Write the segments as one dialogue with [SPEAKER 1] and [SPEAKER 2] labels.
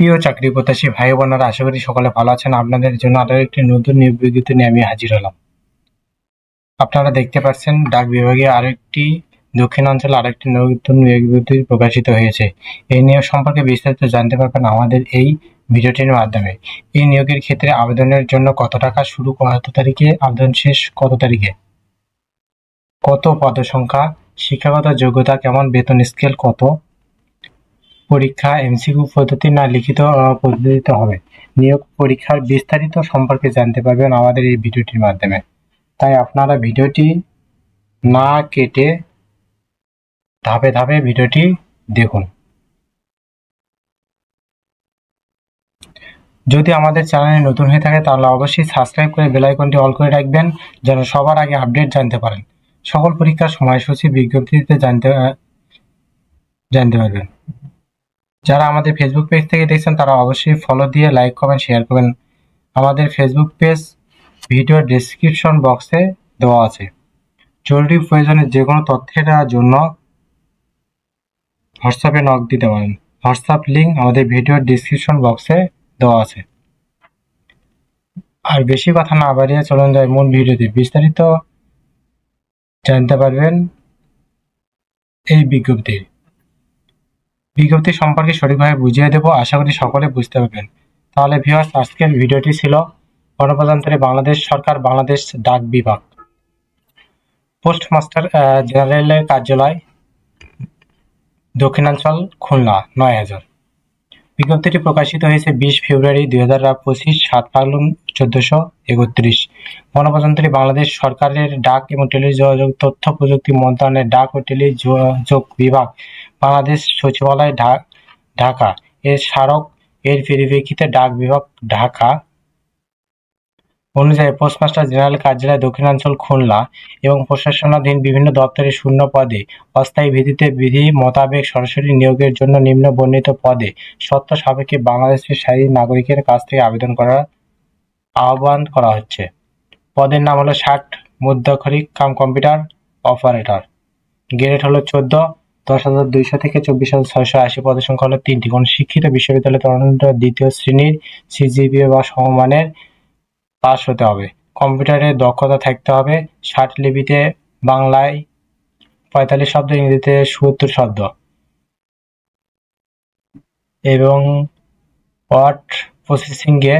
[SPEAKER 1] প্রিয় চাকরি প্রত্যাশী ভাই বোনেরা, আশা করি সকলে ভালো আছেন। আপনাদের জন্য আরও একটি নতুন নিয়োগ নিয়ে আমি হাজির হলাম। আপনারা দেখতে পাচ্ছেন, ডাক বিভাগে আরেকটি দক্ষিণাঞ্চলে আরেকটি নতুন নিয়োগ প্রকাশিত হয়েছে। এই নিয়োগ সম্পর্কে বিস্তারিত জানতে পারবেন আমাদের এই ভিডিওটির মাধ্যমে। এই নিয়োগের ক্ষেত্রে আবেদনের জন্য কত টাকা শুরু, কত তারিখে, আবেদন শেষ, কত তারিখে? কত পদসংখ্যা, শিক্ষাগত যোগ্যতা কেমন, বেতন স্কেল কত? পরীক্ষা এমসিকিউ পদ্ধতি না লিখিত পদ্ধতিতে হবে। নিয়োগ পরীক্ষার বিস্তারিত সম্পর্কে জানতে পারবেন আমাদের এই ভিডিওটির মাধ্যমে। তাই আপনারা ভিডিওটি না কেটে ধাপে ধাপে ভিডিওটি দেখুন। যদি আমাদের চ্যানেলে নতুন হয়ে থাকে, তাহলে অবশ্যই সাবস্ক্রাইব করে বেল আইকনটি অল করে রাখবেন, যেন সবার আগে আপডেট জানতে পারেন। সকল পরীক্ষার সময়সূচি বিজ্ঞপ্তিতে জানতে জানতে পারবেন। যারা আমাদের ফেসবুক পেজ থেকে দেখছেন, তারা অবশ্যই ফলো দিয়ে লাইক কমেন্ট শেয়ার করবেন। আমাদের ফেসবুক পেজ ভিডিও ডেসক্রিপশন বক্সে দেওয়া আছে। জরুরি প্রয়োজনে যে কোনো তথ্যের জন্য হোয়াটসঅ্যাপে নক দিতে পারেন। হোয়াটসঅ্যাপ লিঙ্ক আমাদের ভিডিও ডিসক্রিপশন বক্সে দেওয়া আছে। আর বেশি কথা না বাড়িয়ে চলুন যায় মূল ভিডিওতে। বিস্তারিত জানতে পারবেন এই বিজ্ঞপ্তির। বিজ্ঞপ্তি সম্পর্কে সঠিকভাবে বুঝিয়ে দেব, আশা করি সকলে বুঝতে পারবেন। তাহলে ভিউয়ার্স আজকের ভিডিওটি ছিল গণপ্রজাতন্ত্রী বাংলাদেশ সরকার, বাংলাদেশ ডাক বিভাগ। পোস্টমাস্টার জেনারেলের কার্যালয়, দক্ষিণাঞ্চল, খুলনা নয় হাজার বিজ্ঞপ্তিটি প্রকাশিত হয়েছে বিশ ফেব্রুয়ারি দুই হাজার পঁচিশ, সাত ফাল্গুন চোদ্দশো একত্রিশ। গণপ্রজাতন্ত্রী বাংলাদেশ সরকারের ডাক এবং টেলিযোগাযোগ, তথ্য প্রযুক্তি মন্ত্রণালয়ের ডাক ও টেলিযোগাযোগ বিভাগ বাংলাদেশ সচিবালয় ঢাকা। এর স্মারক এর পরিপ্রেক্ষিতে ডাক বিভাগ ঢাকা। অনুযায়ী পোস্টমাস্টার জেনারেল কার্যালয় দক্ষিণাঞ্চল খুলনা এবং প্রশাসনাধীন বিভিন্ন দপ্তরের শূন্য পদে অস্থায়ী ভিত্তিতে বিধি মোতাবেক সরাসরি নিয়োগের জন্য নিম্ন বর্ণিত পদে শর্ত সাপেক্ষে বাংলাদেশের স্থায়ী নাগরিকের কাছ থেকে আবেদন করার আহ্বান করা হচ্ছে। পদের নাম হলো ষাট মুদ্রাক্ষরিক কাম কম্পিউটার অপারেটর। গ্রেড হলো চোদ্দ দশ হাজার দুইশো থেকে চব্বিশ হাজার ছয়শো আশি পদের সংখ্যা হলো তিনটি। কোন শিক্ষিত বিশ্ববিদ্যালয় তদন্ত দ্বিতীয় শ্রেণির সিজিপিএ বা সমমানের পাশ হতে হবে। কম্পিউটারে দক্ষতা থাকতে হবে। ষাট লিপিতে বাংলায় পঁয়তাল্লিশ শব্দ, ইংরেজিতে সত্তর শব্দ। এবং ওয়ার্ড প্রসেসিংয়ে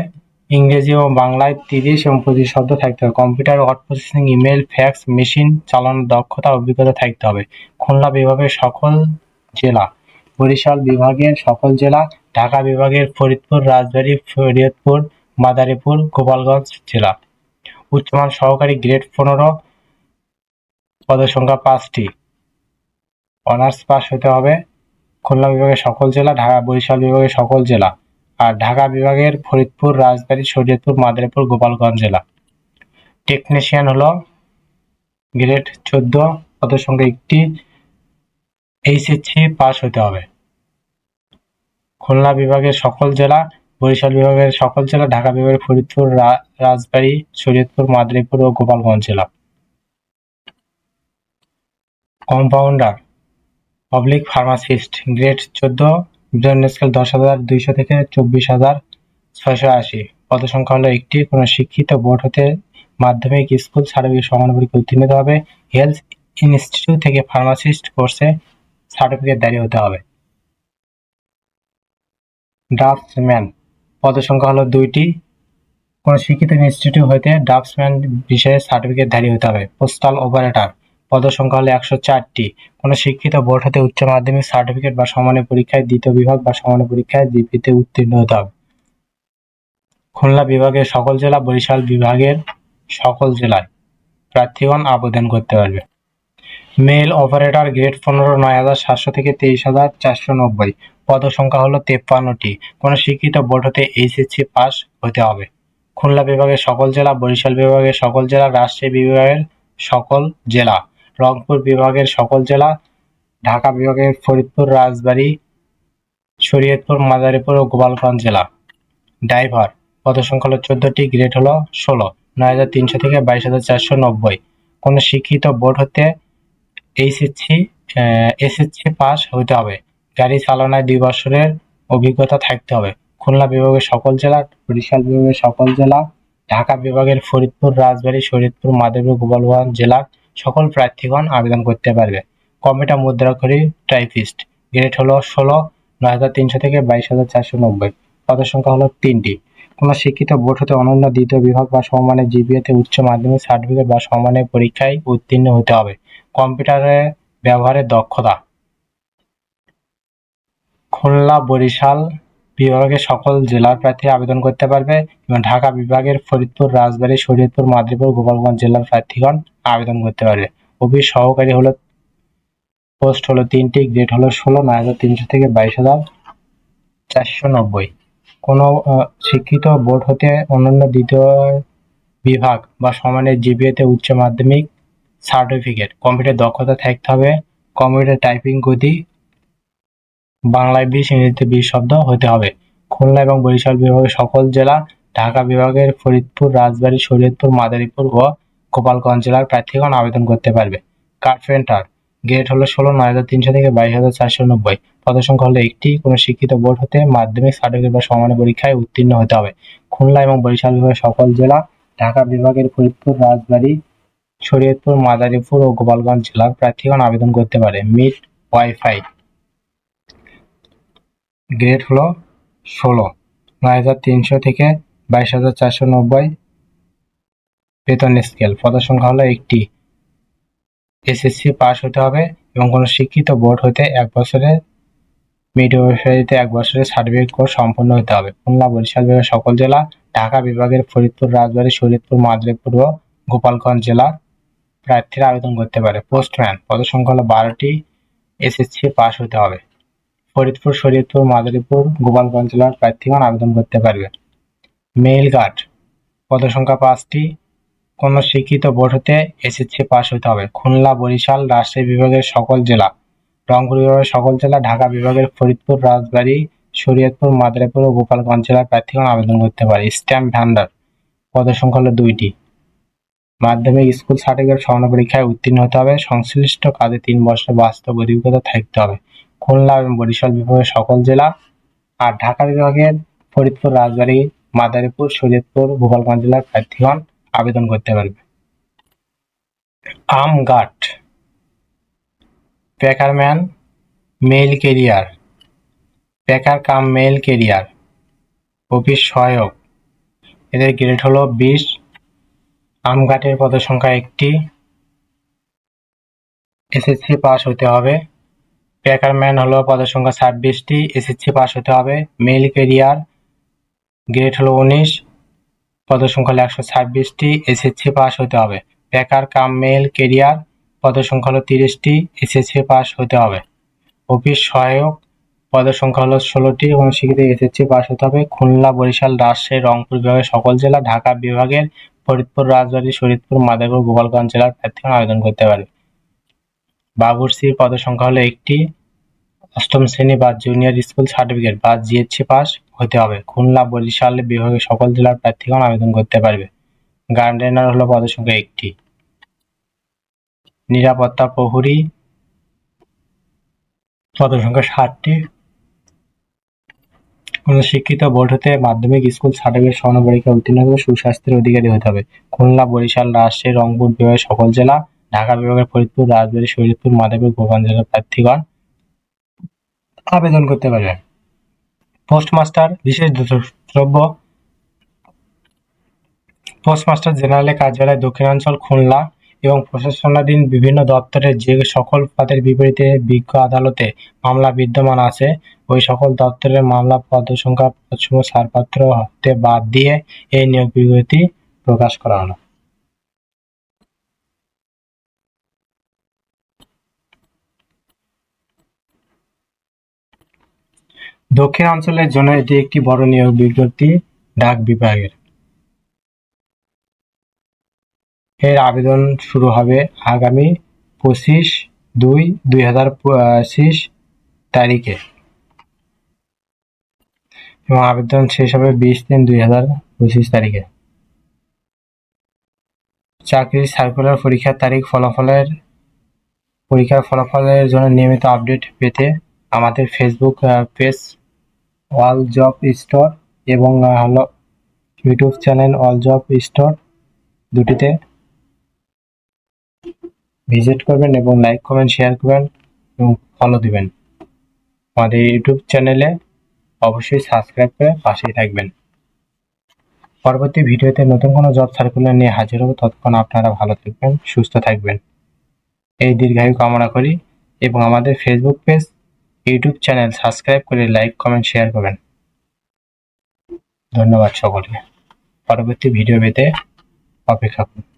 [SPEAKER 1] ইংরেজি ও বাংলায় তিরিশ এবং পঁচিশ শব্দ থাকতে হবে। Computer word processing email fax, machine চালানোর দক্ষতা অভিজ্ঞতা থাকতে হবে। খুলনা বিভাগের সকল জেলা, বরিশাল বিভাগের সকল জেলা, ঢাকা বিভাগের ফরিদপুর, রাজবাড়ী, ফরিদপুর, মাদারীপুর, গোপালগঞ্জ জেলা। উচ্চমান সহকারী গ্রেড পনেরো পদসংখ্যা পাঁচটি। অনার্স পাস হতে হবে। খুলনা বিভাগের সকল জেলা, ঢাকা, বরিশাল বিভাগের সকল জেলা। আর ঢাকা বিভাগের ফরিদপুর রাজবাড়ী শরীয়তপুর, মাদারীপুর, গোপালগঞ্জ জেলা। টেকনিশিয়ান হলো গ্রেড চোদ্দ সঙ্গে একটি এইচএসসি পাস হতে হবে। খুলনা বিভাগের সকল জেলা, বরিশাল বিভাগের সকল জেলা, ঢাকা বিভাগের ফরিদপুর রাজবাড়ী, শরীয়তপুর, মাদারীপুর ও গোপালগঞ্জ জেলা। কম্পাউন্ডার, পাবলিক ফার্মাসিস্ট, গ্রেড চোদ্দ বিতরণ স্কেল দশ হাজার দুইশো থেকে চব্বিশ হাজার ছয়শো আশি। পদসংখ্যা হলো একটি। কোনো শিক্ষিত বোর্ড হতে মাধ্যমিক স্কুল সার্টিফিকেট সমান পরীক্ষা উত্তীর্ণ হতে হবে। হেলথ ইনস্টিটিউট থেকে ফার্মাসিস্ট কোর্সে সার্টিফিকেট দাঁড়িয়ে হতে হবে। ড্রাফটসম্যান পদসংখ্যা হলো দুইটি। কোনো শিক্ষিত ইনস্টিটিউট হইতে ড্রাফটসম্যান বিষয়ে সার্টিফিকেট দাঁড়িয়ে হতে হবে। পোস্টাল অপারেটর পদসংখ্যা হলো একশো চারটি। কোনো শিক্ষিত বোর্ড হতে উচ্চ মাধ্যমিক সার্টিফিকেট বা সমানের পরীক্ষায় দ্বিতীয় বিভাগ বা সমানের পরীক্ষায় জিপিতে উত্তীর্ণ হতে হবে। খুলনা বিভাগের সকল জেলা বরিশাল বিভাগের সকল জেলায় প্রার্থীগণ আবেদন করতে পারবে। মেল অপারেটর গ্রেড পনেরো নয় হাজার সাতশো থেকে তেইশ হাজার চারশো নব্বই। পদ সংখ্যা হলো তেপ্পান্নটি। কোনো শিক্ষিত বোর্ড হতে এইচএসসি পাস হতে হবে। খুলনা বিভাগের সকল জেলা, বরিশাল বিভাগের সকল জেলা, রাজশাহী বিভাগের সকল জেলা। রংপুর বিভাগের সকল জেলা, ঢাকা বিভাগের ফরিদপুর, রাজবাড়ী, শরীয়তপুর, মাদারীপুর ও গোপালগঞ্জ জেলা। ড্রাইভার পদসংখ্যা হলো চোদ্দটি, গ্রেড হলো ষোলো, নয় হাজার তিনশো থেকে বাইশ হাজার চারশো নব্বই। কোনো শিক্ষিত বোর্ড হতে এইচএসসি এসএসসি পাস হতে হবে। গাড়ি চালনায় দুই বছরের অভিজ্ঞতা থাকতে হবে। খুলনা বিভাগের সকল জেলা, বরিশাল বিভাগের সকল জেলা, ঢাকা বিভাগের ফরিদপুর, রাজবাড়ী, শরীয়তপুর, মাদারীপুর, গোপালগঞ্জ জেলার সকল প্রার্থীগণ আবেদন করতে পারবে। কমিটা মুদ্রাক্ষরী টাইপিস্ট। গ্রেড হলো ষোলো, নয় হাজার তিনশো থেকে বাইশ হাজার চারশো নব্বই। পদের সংখ্যা হলো তিনটি। কোনো শিক্ষিত বোর্ড হতে অনন্য দ্বিতীয় বিভাগ বা সমমানের জিপিএতে উচ্চ মাধ্যমিক সার্টিফিকেট বা সমমানের পরীক্ষায় উত্তীর্ণ হতে হবে। কম্পিউটারে ব্যবহারের দক্ষতা। খুলনা, বরিশাল বিভাগের সকল জেলার প্রার্থী আবেদন করতে পারবে এবং ঢাকা বিভাগের ফরিদপুর, রাজবাড়ী, শরীয়তপুর মাদরীপুর গোপালগঞ্জ জেলার প্রার্থীগণ আবেদন করতে পারবে। অফিস সহকারী হলো পোস্ট হলো তিনটি, গ্রেড হলো ষোলো নয় হাজার তিনশো থেকে বাইশ হাজার চারশো নব্বই। কোনো শিক্ষিত বোর্ড হতে অন্যান্য দ্বিতীয় বিভাগ বা সমানের জিবিএতে উচ্চ মাধ্যমিক সার্টিফিকেট। কম্পিউটার দক্ষতা থাকতে হবে। কম্পিউটার টাইপিং গতি বাংলায় বিশ, ইংরেজিতে বিশ শব্দ হতে হবে। খুলনা এবং বরিশাল বিভাগের সকল জেলা ঢাকা বিভাগের ফরিদপুর, রাজবাড়ী, শরীয়তপুর, মাদারীপুর ও গোপালগঞ্জ জেলার প্রার্থীগণ আবেদন করতে পারবে। কার্পেন্টার গ্রেড হলো ষোলো, নয় হাজার তিনশো থেকে বাইশ হাজার চারশো নব্বই। পদসংখ্যা হলো একটি, কোনো শিক্ষিত বোর্ড হতে মাধ্যমিক, সার্টিফিকেট বা সমানের পরীক্ষায় উত্তীর্ণ হতে হবে। খুলনা এবং বরিশাল বিভাগের সকল জেলা, ঢাকা বিভাগের ফরিদপুর, রাজবাড়ী, শরীয়তপুর, মাদারীপুর ও গোপালগঞ্জ জেলার প্রার্থীগণ আবেদন করতে পারে। Meet wifi. গ্রেড হলো ষোলো, নয় হাজার তিনশো থেকে বাইশ হাজার চারশো নব্বই। বেতন স্কেল পদসংখ্যা হলো একটি এসএসসি পাস হতে হবে এবং কোনো শিক্ষিত বোর্ড হতে এক বছরের মিড ওয়েবসাইটে এক বছরের সার্টিফিকেট কোর্স সম্পন্ন হতে হবে। খুলনা, বরিশাল বিভাগের সকল জেলা, ঢাকা বিভাগের ফরিদপুর, রাজবাড়ী, শরীয়তপুর, মাদরীপুর ও গোপালগঞ্জ জেলার প্রার্থীরা আবেদন করতে পারে। পোস্টম্যান পদসংখ্যা হলো বারোটি এসএসসি পাস হতে হবে। ফরিদপুর, শরীয়তপুর, মাদারীপুর, গোপালগঞ্জ জেলার প্রার্থীগণ আবেদন করতে পারবে। মেইল গার্ড পদসংখ্যা পাঁচটি কোন শিক্ষিত বোর্ড হতে এসএসসি পাস হতে হবে। খুলনা, বরিশাল, রাজশাহী বিভাগের সকল জেলা। রংপুর বিভাগের সকল জেলা, ঢাকা বিভাগের ফরিদপুর, রাজবাড়ী, শরীয়তপুর, মাদারীপুর ও গোপালগঞ্জ জেলার প্রার্থীগণ আবেদন করতে পারে। স্ট্যাম্প ভান্ডার। পদের সংখ্যা হলো দুইটি। মাধ্যমিক স্কুল সার্টিফিকেট সমান পরীক্ষায় উত্তীর্ণ হতে হবে। সংশ্লিষ্ট কাজে তিন বছর বাস্তব অভিজ্ঞতা থাকতে হবে। খুলনা এবং বরিশাল বিভাগের সকল জেলা। আর ঢাকা বিভাগের ফরিদপুর, রাজবাড়ী, মাদারীপুর, শরীয়তপুর, গোপালগঞ্জ জেলার প্রার্থীগণ আবেদন করতে পারবে। আম গাট packerman mail carrier packer cum mail carrier, office সহায়ক। এদের গ্রেড হলো বিশ। আমগাটের পদসংখ্যা একটি। এসএসসি পাস হতে হবে। প্যাকারম্যান হলো পদসংখ্যা ছাব্বিশটি। এসএসসি পাস হতে হবে। মেইল কেরিয়ার, গ্রেড হলো উনিশ। পদসংখ্যা হলো একশো ছাব্বিশটি এসএসসি পাস হতে হবে। প্যাকার কাম মেইল কেরিয়ার পদসংখ্যা হলো তিরিশটি এসএসসি পাস হতে হবে। অফিস সহায়ক পদের সংখ্যা হলো ষোলোটি এবং শিক্ষিত এসএসসি পাস হতে হবে। খুলনা, বরিশাল, রাজশাহী, রংপুর বিভাগের সকল জেলা, ঢাকা বিভাগের ফরিদপুর, রাজবাড়ী, শরীদপুর, মাদারীপুর, গোপালগঞ্জ জেলার প্রার্থীগণ আবেদন করতে পারে। বাবুরসির পদের সংখ্যা হলো একটি। অষ্টম শ্রেণি বা জুনিয়র স্কুল সার্টিফিকেট বা জিএসসি পাস হতে হবে। খুলনা, বরিশাল বিভাগের সকল জেলার প্রার্থীগণ আবেদন করতে পারবে। গার্ডেনার হলো পদের সংখ্যা একটি। নিরাপত্তা প্রহরী পদের সংখ্যা ষাটটি কোন শিক্ষিত বোর্ড হতে মাধ্যমিক স্কুল সার্টিফিকেট সমান পরীক্ষা উত্তীর্ণ হতে সুস্বাস্থ্যের অধিকারী হতে হবে। খুলনা, বরিশাল, রাজশাহী, রংপুর বিভাগের সকল জেলা, ঢাকা বিভাগের ফরিদপুর, রাজবাড়ী, শরীয়তপুর মাদারীপুর গোপালগঞ্জ জেলার প্রার্থীগণ আবেদন করতে পারবে। পোস্টমাস্টার বিশেষ দ্রব্য। পোস্টমাস্টার জেনারেলের কার্যালয় দক্ষিণাঞ্চল, খুলনা এবং প্রশাসনাধীন বিভিন্ন দপ্তরের যে সকল পদের বিপরীতে বিজ্ঞ আদালতে মামলা বিদ্যমান আছে, ওই সকল দপ্তরের মামলা পদসংখ্যা পশ্চিম ছাড়পত্র হতে বাদ দিয়ে এই নিয়োগ বিজ্ঞপ্তি প্রকাশ করা হলো। দক্ষিণাঞ্চলের জন্য এটি একটি বড় নিয়োগ বিজ্ঞপ্তি ডাক বিভাগের। এর আবেদন শুরু হবে আগামী পঁচিশ দুই দুই হাজার পঁচিশ তারিখে। এবং আবেদন শেষ হবে বিশ তিন দুই হাজার পঁচিশ তারিখে। চাকরির সার্কুলার পরীক্ষার তারিখ ফলাফলের, পরীক্ষার ফলাফলের জন্য নিয়মিত আপডেট পেতে আমাদের Facebook page wall job store এবং হলো YouTube channel all job store দুটিতে ভিজিট করবেন এবং লাইক কমেন্ট শেয়ার করবেন এবং ফলো দিবেন। আমাদের ইউটিউব চ্যানেলে অবশ্যই সাবস্ক্রাইব করে পাশেই থাকবেন। পরবর্তী ভিডিওতে নতুন কোনো জব সার্কুলার নিয়ে হাজির হব। ততক্ষণ আপনারা ভালো থাকবেন, সুস্থ থাকবেন। এই দীর্ঘায়ু কামনা করি এবং আমাদের Facebook page YouTube channel subscribe করে লাইক, কমেন্ট, শেয়ার করবেন। ধন্যবাদ সকলকে। পরবর্তী ভিডিও পেতে অপেক্ষা করুন।